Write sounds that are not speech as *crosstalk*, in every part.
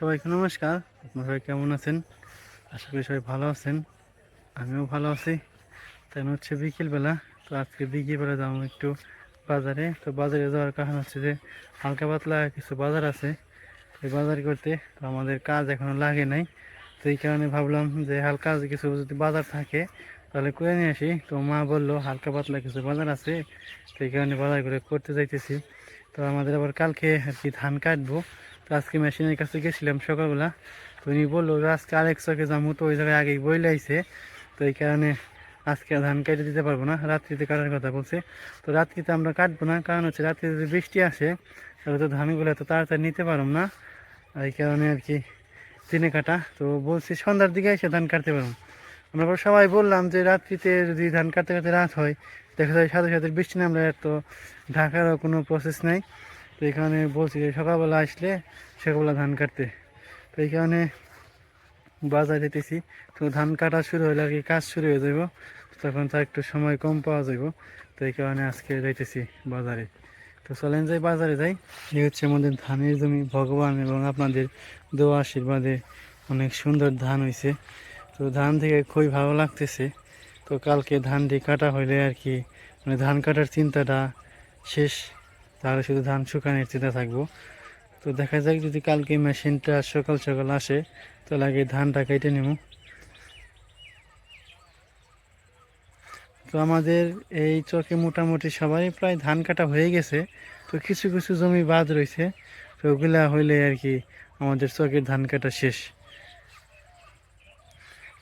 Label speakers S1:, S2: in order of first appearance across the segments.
S1: সবাইকে নমস্কার। আপনারা সবাই কেমন আছেন? আশা করি সবাই ভালো আছেন। আমিও ভালো আছি। তাই হচ্ছে বিকেলবেলা, তো আজকে বিকেলবেলা যাব একটু বাজারে। তো বাজারে যাওয়ার কারণ হচ্ছে যে, হালকা পাতলা কিছু বাজার আছে। এই বাজার করতে তো আমাদের কাজ এখনও লাগে নাই। তো এই কারণে ভাবলাম যে, হালকা কিছু যদি বাজার থাকে, তাহলে করে নিয়ে আসি। তো মা বলল, হালকা পাতলা কিছু বাজার আছে। তো এই কারণে বাজার করে করতে যাইতেছি। তো আমাদের আবার কালকে আর কি ধান কাটবো। তো আজকে মেশিনের কাছে গেছিলাম সকালবেলা। তো উনি বলল আজকে আরেক চকে যাব তো ওই জায়গায় আগেই বই লাইছে তো এই কারণে আজকে ধান কেটে দিতে পারব না। রাত্রিতে কাটার কথা বলছে। তো রাত্রিতে আমরা কাটবো না। কারণ হচ্ছে রাত্রিতে যদি বৃষ্টি আসে, তাহলে তো ধানগুলো এত তাড়াতাড়ি নিতে পারব না। এই কারণে আর কি দিনে কাটা। তো বলছি, সন্ধ্যার দিকে এসে ধান কাটতে পারব। আমরা সবাই বললাম যে, রাত্রিতে যদি ধান কাটতে কাটতে রাত হয়, দেখা যায় সাথে সাথে বৃষ্টি নামলে তো ঢাকারও কোনো প্রসেস নাই। তো এখানে বলছি সকালবেলা আসলে সকালবেলা ধান কাটতে। তো কারণে বাজার যেতেছি, তো ধান কাটা শুরু হলে আর কি কাজ শুরু হয়ে যাব তখন তার একটু সময় কম পাওয়া যাব তো এই কারণে আজকে যাইতেছি বাজারে। তো চলেন যাই বাজারে যাই, এই হচ্ছে আমাদের ধানের জমি। ভগবান এবং আপনাদের দোয়া আশীর্বাদে অনেক সুন্দর ধান হয়েছে তো ধান থেকে খুবই ভালো লাগতেছে। তো কালকে ধানটি কাটা হইলে আর কি মানে ধান কাটার চিন্তাটা শেষ তাহলে শুধু ধান শুকানোর চিন্তা থাকব। তো দেখা যাক যদি কালকে মেশিনটা সকাল সকাল আসে, তাহলে আগে ধানটা কেটে নেব। তো আমাদের এই চকে মোটামুটি সবাই প্রায় ধান কাটা হয়ে গেছে। তো কিছু কিছু জমি বাদ রয়েছে। তো ওগুলা হইলে আর কি আমাদের চকের ধান কাটা শেষ।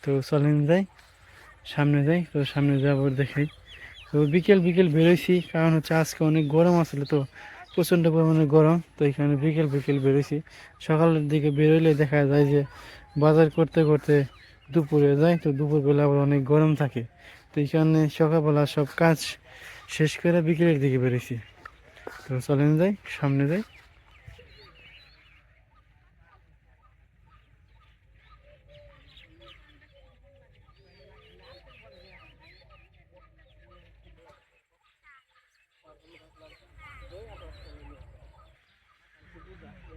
S1: তো চলেন যাই, সামনে যাই, তো সামনে যাব দেখাই তো বিকেল বিকেল বেরোইছি, কারণ হচ্ছে আজকে অনেক গরম আসলে তো, প্রচণ্ড পরিমাণে গরম, তো এখানে বিকেল বিকেল বেরোইছি। সকালের দিকে বেরোলে দেখা যায় যে বাজার করতে করতে দুপুরে যায়, তো দুপুরবেলা আবার অনেক গরম থাকে। তো এখানে সকালবেলা সব কাজ শেষ করে বিকেলের দিকে বেরোইছি। তো চলেন যাই, সামনে যাই।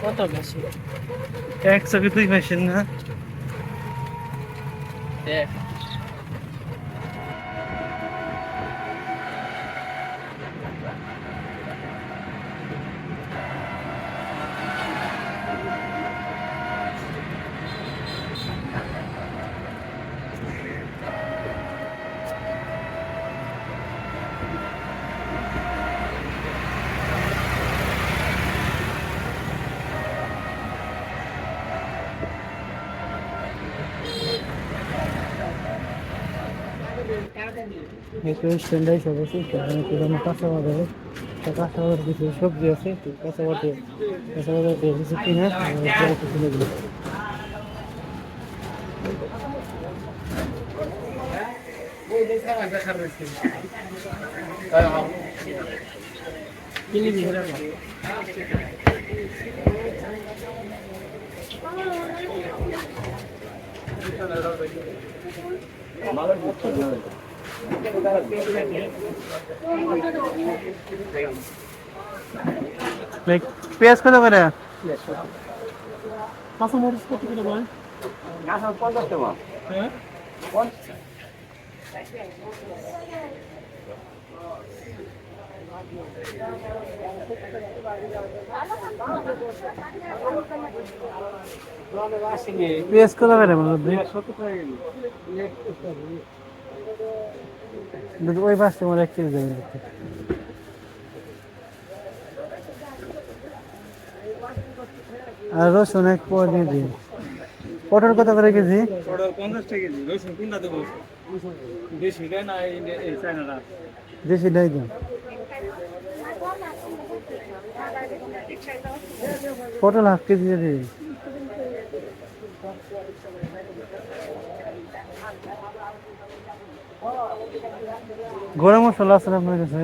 S2: কত বেশি
S1: এক চোখে তুই মেশিন না?
S2: দেখ
S1: একটু স্ট্যান্ডাই সব আছে সেখানে পুরোনো কাঁচা বাজারে কাঁচা বাজার কিছু সবজি আছে কাঁচা বাজারে কাঁচা বাজার কিনে
S2: কিনে দিয়ে
S1: পেঁয়াজ কত করে?
S2: কাঁচা মরিচ কত করে বল হ্যাঁ?
S1: পেঁয়াজ কত করে বলো? দুটো ওই পাশে আমার এক কেজি আর রসুন এক পর দিন পটল কত করে কেজি
S2: পঞ্চাশ টাকা কেজি রসুন কোনটা দেবো না এই চায়নাটা
S1: পটল হাফ কেজি দিয়ে গরম মশলা আছে না আপনার কাছে?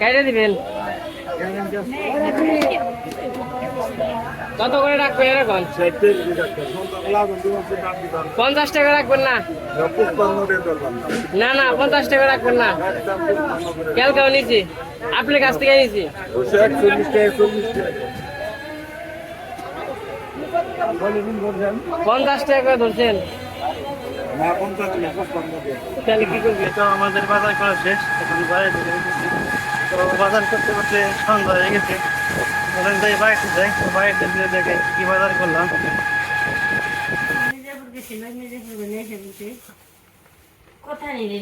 S2: কেটে দিবেন। কত করে রাখবেন এরকম পঞ্চাশ টাকা রাখবেন না? না না, পঞ্চাশ টাকা রাখবেন না। ক্যালকাও নিচ্ছি আপনার কাছ থেকে নিচ্ছি পঞ্চাশ টাকা করে ধরছেন। কি
S1: তো আমাদের বাজার করা শেষ। বাজার করতে করতে সন্ধ্যা হয়ে গেছে। বলেন যাই বাইরে যাই তো বাইরে গিয়ে দেখে কি বাজার করলাম।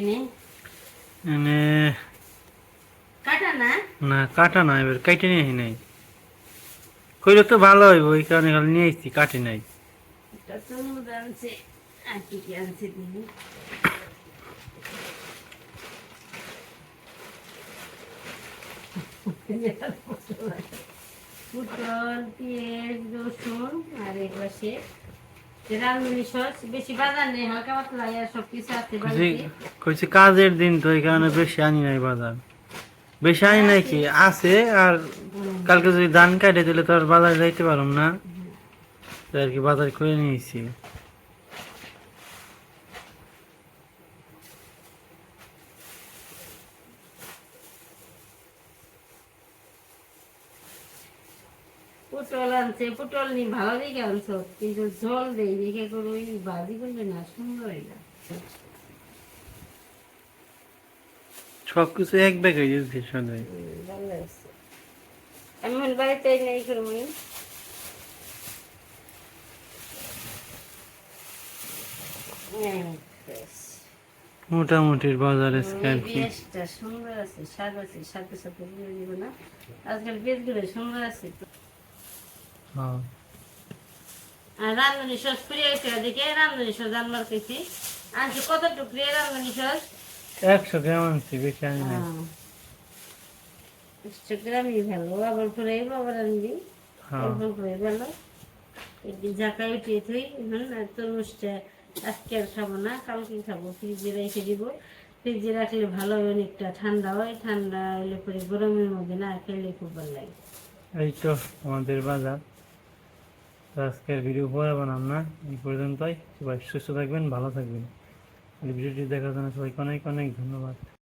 S3: নে
S1: এনে
S3: কাটা না
S1: না কাটা না এবার কাটে নিয়ে নাই। কইলে তো ভালো হইব ওই কারণে খালি নিয়ে আসছি কাটে নাই। *laughs*
S3: পুটল পেঁয়াজ রসুন আর এক পাশে রান্নানি সস বেশি বাজার নেই হালকা পাতলা সব কিছু আছে
S1: কইছি কাজের দিন তো এই কারণে বেশি আনি নাই বাজার। বেশি আনি নাই কি? আছে আর কালকে যদি ধান কাটে তাহলে তো আর বাজারে যাইতে পারলাম না। আর কি বাজার করে নিয়েছি।
S3: পটল আনছে পটল নি ভালো দেখে আনছো কিন্তু জল দেই দেখে করে ওই বাজি করবে না সুন্দর এটা।
S1: সব কিছু এক ব্যাগ হয়ে যাচ্ছে
S3: আমি বাড়িতে নেই করব
S1: মোটামুটি বাজারে আর কি।
S3: সুন্দর আছে শাক আছে শাকের সাথে না। আজকাল পেঁয়াজগুলো সুন্দর আছে। আর রান্ধনি সস ফিরে গেছে দেখে রান্ধনি সস আনবার কেছি আনছি কত টুকরি রান্ধনি সস
S1: একশো গ্রাম আনছি বেশি আনি নাই।
S3: একশো গ্রামই ভালো আবার করে আবার আনবি।
S1: হ্যাঁ।
S3: অল্প করে ভালো। একদিন জাকাই উঠিয়ে থুই এখন আর তরমুজটা আজকে আর খাব না কালকে খাব। ফ্রিজে রেখে দিব। ফ্রিজে রাখলে ভালো হয় অনেকটা ঠান্ডা হয়। ঠান্ডা হলে পরে গরমের মধ্যে না খেলে খুব ভালো লাগে।
S1: এই তো আমাদের বাজার। তো আজকের ভিডিও পরে বানাম না। এই পর্যন্তই। সবাই সুস্থ থাকবেন, ভালো থাকবেন। ভিডিওটি দেখার জন্য সবাইকে অনেক অনেক ধন্যবাদ।